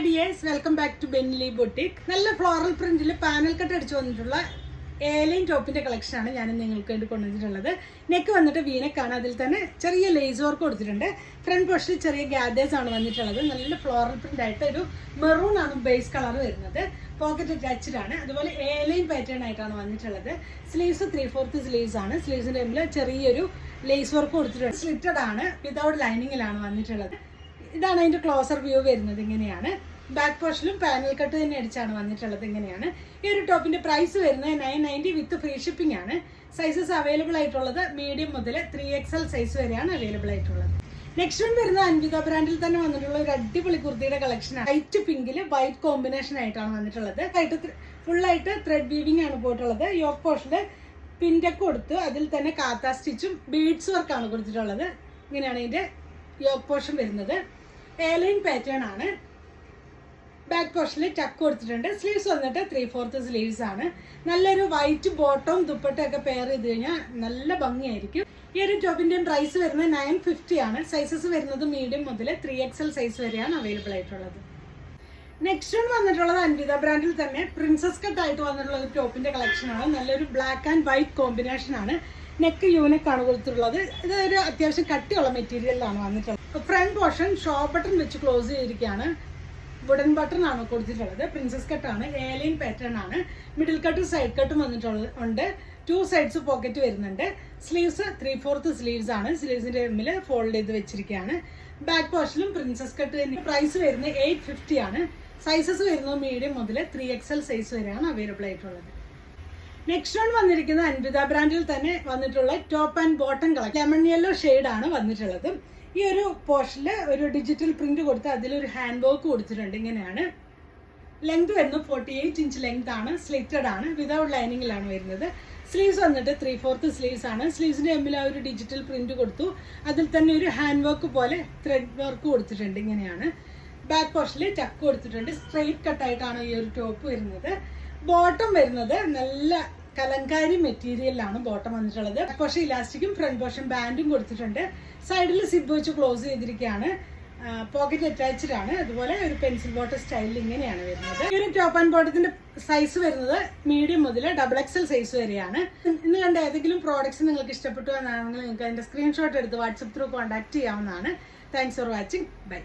Hi dears welcome back to Benly boutique നല്ല floral പ്രിന്റിൽ panel cut അടിച്ചു വന്നിട്ടുള്ള ഏലൈൻ ടോപ്പിന്റെ കളക്ഷനാണ് ഞാൻ നിങ്ങൾക്ക് വേണ്ടി കൊണ്ടുവന്നിട്ടുള്ളത്. നെക്ക് വന്നിട്ട് വീനക്കാണ് അതിൽ തന്നെ ചെറിയ ലേസ് വർക്ക് കൊടുത്തിട്ടുണ്ട്. ഫ്രണ്ട് പോർഷനിൽ ചെറിയ ഗ്യാദേഴ്സ് ആണ് വന്നിട്ടുള്ളത്. നല്ല ഫ്ലോറൽ പ്രിന്റ് ആയിട്ട് ഒരു മെറൂൺ ആണ് ബേസ് കളർ വരുന്നത്. പോക്കറ്റ് അറ്റാച്ച്ഡ് ആണ്. അതുപോലെ ഏലൈൻ പാറ്റേൺ ആയിട്ടാണ് വന്നിട്ടുള്ളത്. സ്ലീവ്സ് ത്രീ ഫോർത്ത് സ്ലീവ്സ് ആണ് സ്ലീവ്സിന്റെ മുമ്പിൽ ചെറിയൊരു ലേസ് വർക്ക് കൊടുത്തിട്ടുണ്ട്. സ്ലിറ്റഡ് ആണ്. വിതൗട്ട് ലൈനിങ്ങിലാണ് വന്നിട്ടുള്ളത്. ഇതാണ് അതിന്റെ ക്ലോസർ വ്യൂ വരുന്നത് ഇങ്ങനെയാണ്. ബാക്ക് പോർഷനിലും പാനൽ കട്ട് തന്നെ അടിച്ചാണ് വന്നിട്ടുള്ളത് ഇങ്ങനെയാണ്. ഈ ഒരു ടോപ്പിന്റെ പ്രൈസ് വരുന്നത് nine ninety with free shipping ആണ്. സൈസസ് അവൈലബിൾ ആയിട്ടുള്ളത് മീഡിയം മുതൽ ത്രീ എക്സ് എൽ സൈസ് വരെയാണ് അവൈലബിൾ ആയിട്ടുള്ളത്. നെക്സ്റ്റ് വൺ വരുന്ന അൻവിത ബ്രാൻഡിൽ തന്നെ വന്നിട്ടുള്ള ഒരു അടിപൊളി കുർത്തിയുടെ കളക്ഷൻ വൈറ്റ് പിങ്കിൽ വൈറ്റ് കോമ്പിനേഷൻ ആയിട്ടാണ് വന്നിട്ടുള്ളത്. ആയിട്ട് ഫുള്ളായിട്ട് ത്രെഡ് വീവിംഗ് ആണ് പോയിട്ടുള്ളത്. യോക്ക് പോർഷനിൽ പിന്റൊക്കെ കൊടുത്ത് അതിൽ തന്നെ കാത്ത സ്റ്റിച്ചും ബീഡ്സ് വർക്കാണ് കൊടുത്തിട്ടുള്ളത്. ഇങ്ങനെയാണ് ഇതിന്റെ യോക്ക് പോർഷൻ വരുന്നത്. എയർലൈൻ പാറ്റേൺ ആണ്. ബാക്ക് പോർഷനിൽ ടക്ക് കൊടുത്തിട്ടുണ്ട്. സ്ലീവ്സ് വന്നിട്ട് ത്രീ ഫോർത്ത് സ്ലീവ്സ് ആണ്. നല്ലൊരു വൈറ്റ് ബോട്ടവും ദുപ്പട്ടയൊക്കെ പെയർ ചെയ്ത് കഴിഞ്ഞാൽ നല്ല ഭംഗിയായിരിക്കും. ഈ ഒരു ടോപ്പിന്റെയും പ്രൈസ് വരുന്നത് നയൻ ഫിഫ്റ്റി ആണ്. സൈസസ് വരുന്നത് മീഡിയം മുതൽ ത്രീ എക്സ് എൽ സൈസ് വരെയാണ് അവൈലബിൾ ആയിട്ടുള്ളത്. നെക്സ്റ്റ് വൺ വന്നിട്ടുള്ളത് അൻവിത. ബ്രാൻഡിൽ തന്നെ പ്രിൻസസ് കട്ട് ആയിട്ട് വന്നിട്ടുള്ള ഒരു ടോപ്പിന്റെ കളക്ഷൻ ആണ്. നല്ലൊരു ബ്ലാക്ക് ആൻഡ് വൈറ്റ് കോമ്പിനേഷൻ ആണ്. നെക്ക് ആണ് കൊടുത്തിട്ടുള്ളത്. ഇത് ഒരു അത്യാവശ്യം കട്ടിയുള്ള മെറ്റീരിയലിലാണ് വന്നിട്ടുള്ളത്. ഫ്രണ്ട് പോർഷൻ ഷോ ബട്ടൺ വെച്ച് ക്ലോസ് ചെയ്തിരിക്കുകയാണ്. വുഡൻ ബട്ടൺ ആണ് കൊടുത്തിട്ടുള്ളത്. പ്രിൻസസ് കട്ടാണ് ഏലൈൻ പാറ്റേൺ ആണ്. മിഡിൽ കട്ട് സൈഡ് കട്ടും വന്നിട്ടുള്ള ഉണ്ട്. ടു സൈഡ്സ് പോക്കറ്റ് വരുന്നുണ്ട്. സ്ലീവ്സ് ത്രീ ഫോർത്ത് സ്ലീവ്സ് ആണ്. സ്ലീവ്സിന്റെ മുമ്പിൽ ഫോൾഡ് ചെയ്ത് വെച്ചിരിക്കുകയാണ്. ബാക്ക് പോർഷനിലും പ്രിൻസസ് കട്ട് തന്നെ. പ്രൈസ് വരുന്നത് എയ്റ്റ് ഫിഫ്റ്റി ആണ്. സൈസസ് വരുന്നത് മീഡിയം മുതൽ ത്രീ എക്സ് എൽ സൈസ് വരെയാണ് അവൈലബിൾ ആയിട്ടുള്ളത്. നെക്സ്റ്റ് വൺ വന്നിരിക്കുന്നത് അൻവിത ബ്രാൻഡിൽ തന്നെ വന്നിട്ടുള്ള top and bottom colour lemon yellow ആണ് വന്നിട്ടുള്ളത്. ഈ ഒരു പോർഷനിൽ ഒരു ഡിജിറ്റൽ പ്രിന്റ് കൊടുത്ത് അതിലൊരു ഹാൻഡ് വർക്ക് കൊടുത്തിട്ടുണ്ട്. ഇങ്ങനെയാണ്. ലെങ്ത് വരുന്നത് ഫോർട്ടി എയ്റ്റ് ഇഞ്ച് ലെങ്ത് ആണ്. സ്ലിറ്റഡ് ആണ്. വിതൗട്ട് ലൈനിങ്ങിലാണ് വരുന്നത്. സ്ലീവ്സ് വന്നിട്ട് ത്രീ ഫോർത്ത് സ്ലീവ്സ് ആണ്. സ്ലീവ്സിന്റെ എമ്മിൽ ആ ഒരു ഡിജിറ്റൽ പ്രിന്റ് കൊടുത്തു. അതിൽ തന്നെ ഒരു ഹാൻഡ് വർക്ക് പോലെ ത്രെഡ് വർക്ക് കൊടുത്തിട്ടുണ്ട്. ഇങ്ങനെയാണ്. ബാക്ക് പോർഷനിൽ ടക്ക് കൊടുത്തിട്ടുണ്ട്. സ്ട്രെയിറ്റ് കട്ടായിട്ടാണ് ഈ ഒരു ടോപ്പ് വരുന്നത്. ബോട്ടം വരുന്നത് നല്ല കലങ്കാരി മെറ്റീരിയലിലാണ് ബോട്ടം വന്നിട്ടുള്ളത്. പോർഷൻ ഇലാസ്റ്റിക്കും ഫ്രണ്ട് പോർഷൻ ബാൻഡും കൊടുത്തിട്ടുണ്ട്. സൈഡിൽ സിബ് വെച്ച് ക്ലോസ് ചെയ്തിരിക്കുകയാണ്. പോക്കറ്റ് അറ്റാച്ച്ഡ് ആണ്. അതുപോലെ ഒരു പെൻസിൽ ബോട്ടം സ്റ്റൈലിൽ ഇങ്ങനെയാണ് വരുന്നത്. ഈ ഒരു ടോപ്പ് ആൻഡ് ബോട്ടത്തിന്റെ സൈസ് വരുന്നത് മീഡിയം മുതൽ ഡബിൾ എക്സൽ സൈസ് വരെയാണ്. ഇന്ന് കണ്ട ഏതെങ്കിലും പ്രോഡക്റ്റ്സ് നിങ്ങൾക്ക് ഇഷ്ടപ്പെട്ടു എന്നാണെങ്കിൽ നിങ്ങൾക്ക് അതിന്റെ സ്ക്രീൻഷോട്ട് എടുത്ത് വാട്സപ്പ് ത്രൂ കോൺടാക്ട് ചെയ്യാവുന്നതാണ്. Thanks for watching bye